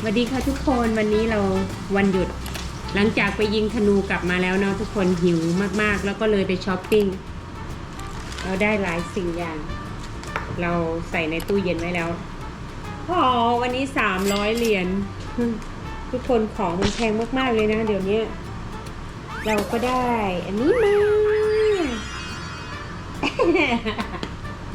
สวัสดีค่ะทุกคนวันนี้เราวันหยุด หลังจากไปยิงธนูกลับมาแล้วเนาะทุกคนหิวมากๆ แล้วก็เลยไปช้อปปิ้งเราได้หลายสิ่งอย่าง เราใส่ในตู้เย็นไว้แล้วพอวันนี้สามร้อยเหรียญทุกคนของมันแพงมากๆเลยนะ เดี๋ยวนี้เราก็ได้ อันนี้มา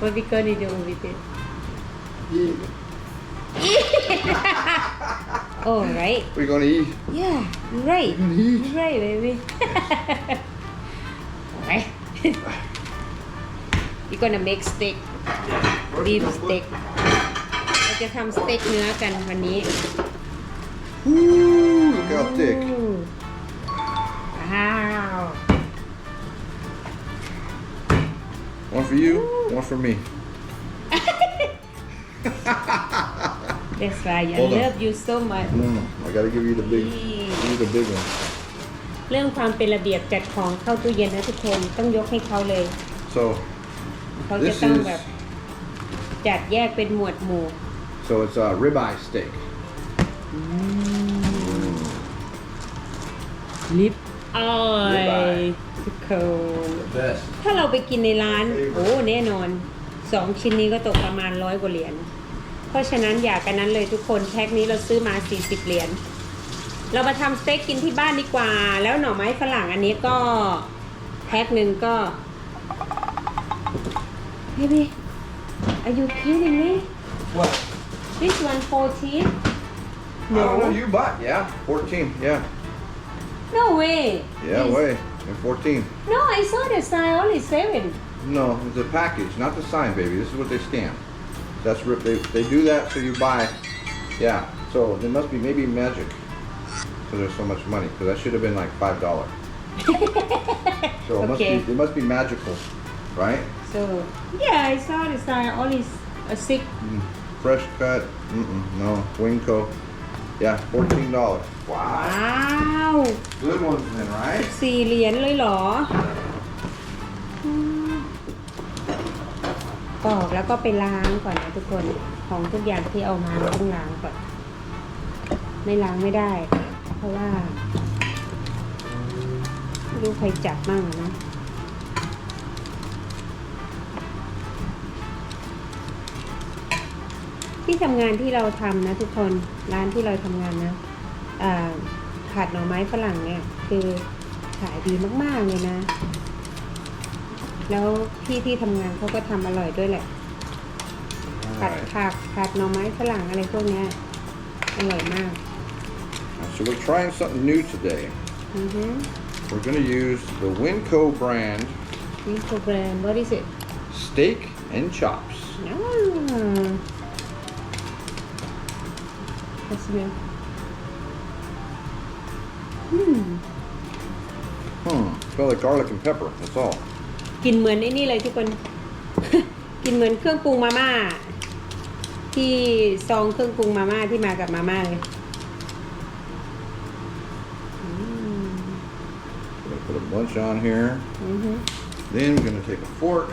What we gonna do with it? Oh, right. We're gonna eat. Yeah, right. We're gonna eat. Right, baby. Alright. We're gonna make steak, beef steak. เราจะทำสเต็กเนื้อกันวันนี้ Ooh, look how thick. ว้าว One for you, one for me. That's why I Hold on. love you so much No, no, I gotta give you the big, give you the big one. เรื่องความเป็นระเบียบจัดของเข้าตู้เย็นนะทุกคนต้องยกให้เขาเลย So เขาจะ this ต้อง is แบบจัดแยกเป็นหมวดหมู่ so it's a ribeye steak. ลิปออย Ribeye ทุกคน The best. ถ้าเราไปกินในร้าน โอ้ แน่นอนสองชิ้นนี้ก็ตกประมาณร้อยกว่าเหรียญเพ ราะฉะนั้นอย่ากันนั้นเลยทุกคนแพ็คนี้เราซื้อมา 40 เหรียญเรามาทำสเต็กกินที่บ้านดีกว่า แล้วหน่อไม้ฝรั่งอันนี้ก็แพ็คหนึ่งก็ Baby are you kidding me What? this one 14 I don't know. no You bought, yeah, 14. Yeah, no way yeah, This- way. And 14. no I saw the sign only seven No, it's a package, not the sign, baby. This is what they scan. That's rip. They, they do that so you buy. Yeah. So there must be maybe magic. So there's so much money because that should have been like five dollars. so it must Okay. be. It must be magical, right? so yeah I saw the sign only a six Mm, fresh cut. Mm-mm, no. Winco. Yeah, fourteen dollars. Wow. ว้าว Good ones then, right? สี่เหรียญเลยเหรอ อืมปอกแล้วก็ไปล้างก่อนนะทุกคนของทุกอย่างที่เอามาต้องล้างก่อน ไม่ล้างไม่ได้ เพราะว่าไม่รู้ใครจับมั่งนะที่ทำงานที่เราทำนะทุกคนร้านที่เราทำงานนะอ่าผัดหน่อไม้ฝรั่งเนี่ย คือขายดีมาก ๆ เลยนะ แล้วพี่ที่ทำงานเขาก็ทำอร่อยด้วยแหละผัด Alright. ผักผัดหน่อไม้ฝรั่งอะไรพวกเนี้ยอร่อยมาก So we're trying something new today. อือฮึ We're going to use the Winco brand นี่คือแบรนด์ what is it steak and chops. อ่า Let's smell อืม Hmm. Smell like garlic and pepper. That's all. กินเหมือนไอ้นี่เลยทุกคน กินเหมือนเครื่องปรุงมาม่า ที่ซองเครื่องปรุงมาม่าที่มากับมาม่าเลยอืม Gonna put a bunch on here. อือฮึ Then we're gonna take a fork.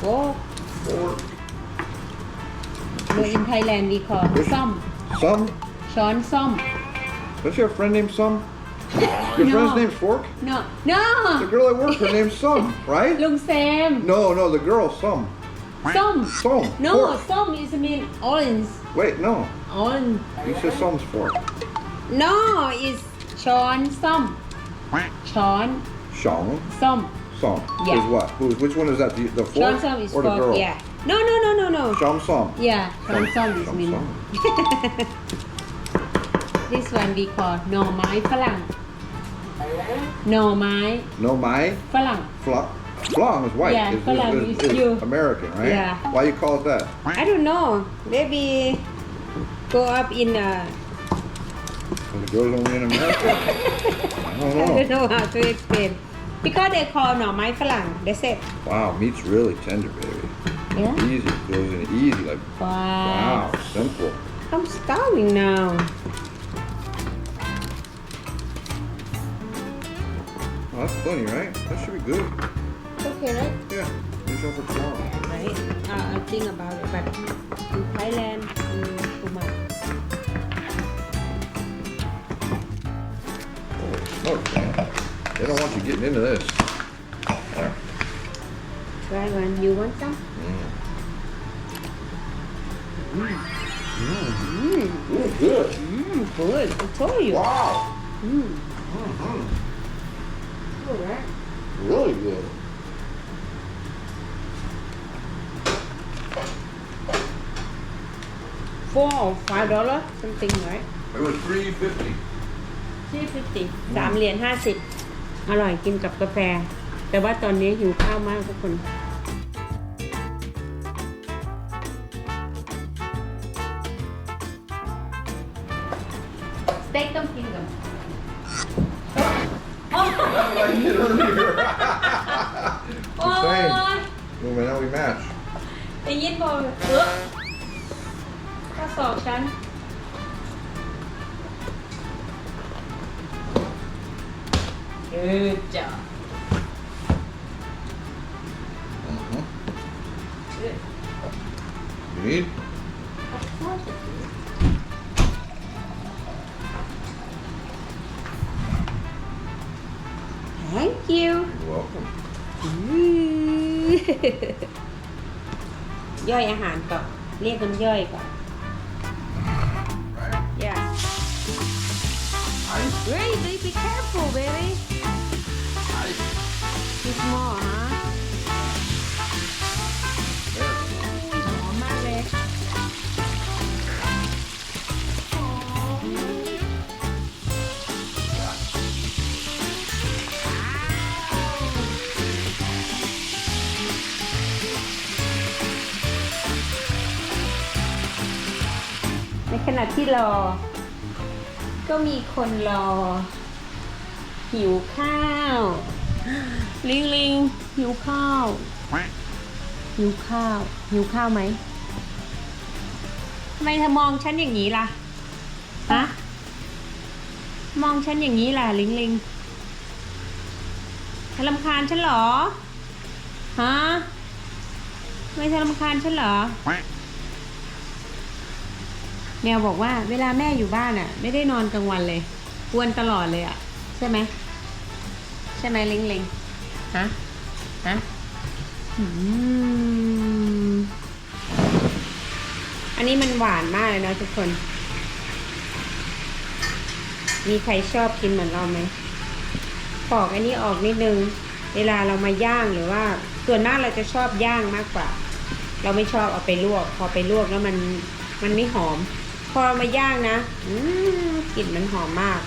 โอ้ Fork. โดยอินไทยแลนด์ดีคอซ่อม Some. ช้อนซ่อม Don't you have a friend named Some? Your No. friend's name's Fork? no no The girl at work, her name's Some, right? ลุงแซม No, no, the girl, Some. ส้ม Some. no Fork. ส้ม is mean orange Wait, no. orange You said Some's Fork. no is ช้อนส้มช้อน Shong. ส้ม Some. Yeah. Is what? Who, which one is that? The, the ช้อน fork ส้ม is or the for girl? yeah no no no no no Shom Some. yeah ช้อนส้ม is Shom mean Some. this one we call หน่อไม้ฝรั่ง หน่อไม้ No, my ฝรั่ง fluff. Flong is white. Yeah, is, Flong is, is is, you. American, right? Yeah. Why you call it that? I don't know maybe go up in uh Because it goes only in America. I don't I know. don't know how to explain because they call หน่อไม้ฝรั่ง that's it Wow, meat's really tender, baby. yeah Easy, goes in easy, like wow wow, simple. I'm starving now Oh, that's plenty, right? That should be good. Okay, right? Yeah. Use for tomorrow. Right? Uh, I'll think about it, but in Thailand, in Puma. Oh, they don't want you getting into this. Try one. You want some? Mmm. Mmm. Mm. mm. mm. Good. Mmm. good. I told you. Wow. Mmm. -hmm. Really good. four or five dollar something right It was three fifty. ที่ฟิฟสามเหรียญห้าสิบอร่อยกินกับกาแฟ แต่ว่าตอนนี้หิวข้าวมากทุกคน like you earlier. โอ้ย Well, now we match. ได้ยินบอกเออข้อสอบฉัน Good job Mhm. Good. You need? Of course ย่อยอาหารก่อนเรียกน้ำย่อยก่อน Right? Yeah. Wait, be be careful, baby. Too small, huh? ที่รอ ก็มีคนรอ หิวข้าว ลิงลิงหิวข้าว หิวข้าว หิวข้าวไหมทำไมเธอมองฉันอย่างนี้ล่ะฮะมองฉันอย่างนี้ล่ะ ลิงลิงเธอลำคาญฉันเหรอฮะทำไมเธอลำคาญฉันเหรอ แมวบอกว่าเวลาแม่อยู่บ้านอะ ไม่ได้นอนกลางวันเลยกวนตลอดเลยอะ ใช่ไหมใช่ไหมเลิงเลิงฮะฮะอันนี้มันหวานมากเลยนะทุกคน มีใครชอบกินเหมือนเราไหมปอกอันนี้ออกนิดนึง เวลาเรามาย่างหรือว่า ส่วนมากเราจะชอบย่างมากกว่า เราไม่ชอบเอาไปลวก พอไปลวกแล้วมันมันไม่หอม พอเอามาย่างนะอืมกลิ่นมันหอมมาก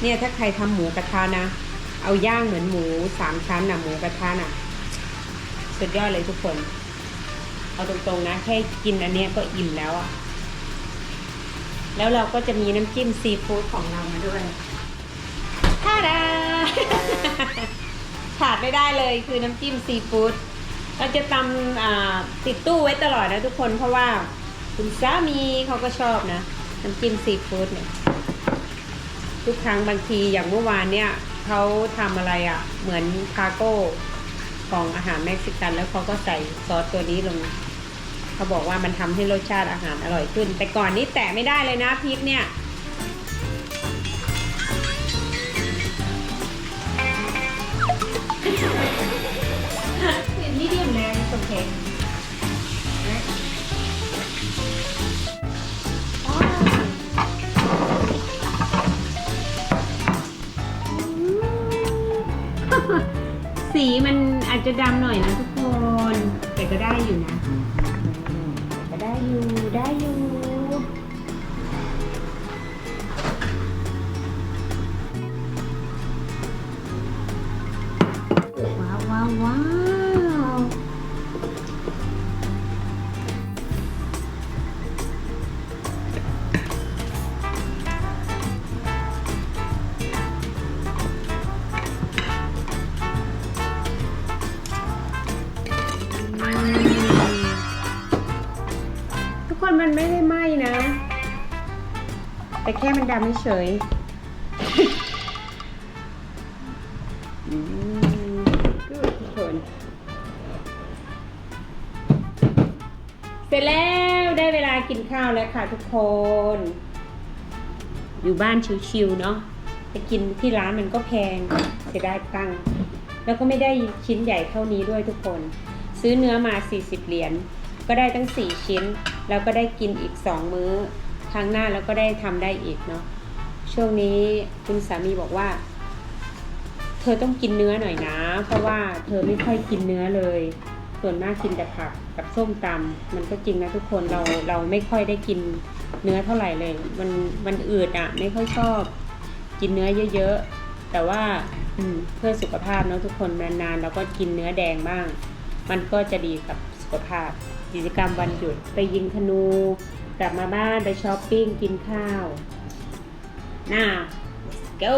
เนี่ยถ้าใครทำหมูกระทะนะ เอาย่างเหมือนหมูสามชั้นน่ะหมูกระทะน่ะสุดยอดเลยทุกคน เอาตรงๆนะ แค่กินอันเนี้ยก็อิ่มแล้วอะแล้วเราก็จะมีน้ำจิ้มซีฟู้ดของเรามาด้วยท่าดาขาดไม่ได้เลยคือน้ำจิ้มซีฟู้ดเราจะตำอ่าติดตู้ไว้ตลอดนะทุกคนเพราะว่า คุณสามีเขาก็ชอบนะน้ำจิ้มซีฟู้ดเนี่ย ทุกครั้งบางทีอย่างเมื่อวานเนี่ยเขาทำอะไรอะ่ะ เหมือนคาโก้ของอาหารเม็กซิกัน แล้วเขาก็ใส่ซอสตัวนี้ลง เขาบอกว่ามันทำให้รสชาติอาหารอร่อยขึ้น แต่ก่อนนี้แตะไม่ได้เลยนะพริกเนี่ย จะดำหน่อยนะทุกคน แต่ก็ได้อยู่นะ มันไม่ได้ไหม้นะ แต่แค่มันดำเฉยอืมทุกคน เสร็จแล้วได้เวลากินข้าวแล้วค่ะทุกคน อยู่บ้านชิวๆเนาะไปกินที่ร้านมันก็แพงเสียดายตังค์แล้วก็ไม่ได้ชิ้นใหญ่เท่านี้ด้วยทุกคน ซื้อเนื้อมา 40 เหรียญ ก็ได้ตั้ง 4 ชิ้น แล้วก็ได้กินอีก 2 มื้อ ครั้งหน้าแล้วก็ได้ทำได้อีกเนาะช่วงนี้คุณสามีบอกว่า เธอต้องกินเนื้อหน่อยนะ เพราะว่าเธอไม่ค่อยกินเนื้อเลย ส่วนมากกินแต่ผักกับส้มตำมันก็จริงนะทุกคนเราเราไม่ค่อยได้กินเนื้อเท่าไหร่เลย มันมันอืดอะ ไม่ค่อยชอบ กินเนื้อเยอะๆ แต่ว่าเพื่อสุขภาพเนาะทุกคนนานๆเราก็กินเนื้อแดงบ้าง มันก็จะดีกับสุขภาพ กิจกรรมวันหยุดไปยิงธนู กลับมาบ้านไปช้อปปิ้งกินข้าว now let's go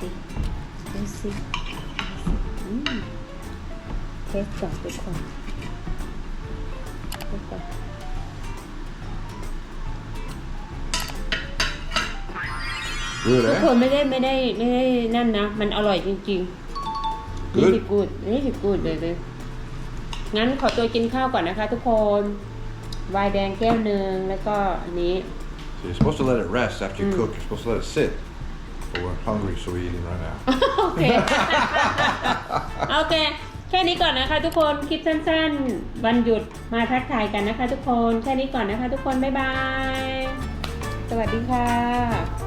สิดูสิอืมเทสก่อนทุกคนเทสก่อน Good, ทุก eh? คนไม่ได้ไม่ได้ไม่ได้นั่นนะ มันอร่อยจริงๆนี่สิ Good. กูดนี่ งั้นขอตัวกินข้าวก่อนนะคะทุกคนวายแดงแก้วหนึ่งแล้วก็อันนี้ So you're supposed to let it rest after you Mm. cook. You're supposed to let it sit. But we're hungry, so we're eating right now. โอเค โอเค แค่นี้ก่อนนะคะทุกคนคลิปสั้นๆ วันหยุดมาทักทายกันนะคะทุกคน แค่นี้ก่อนนะคะทุกคน บ๊ายบาย สวัสดีค่ะ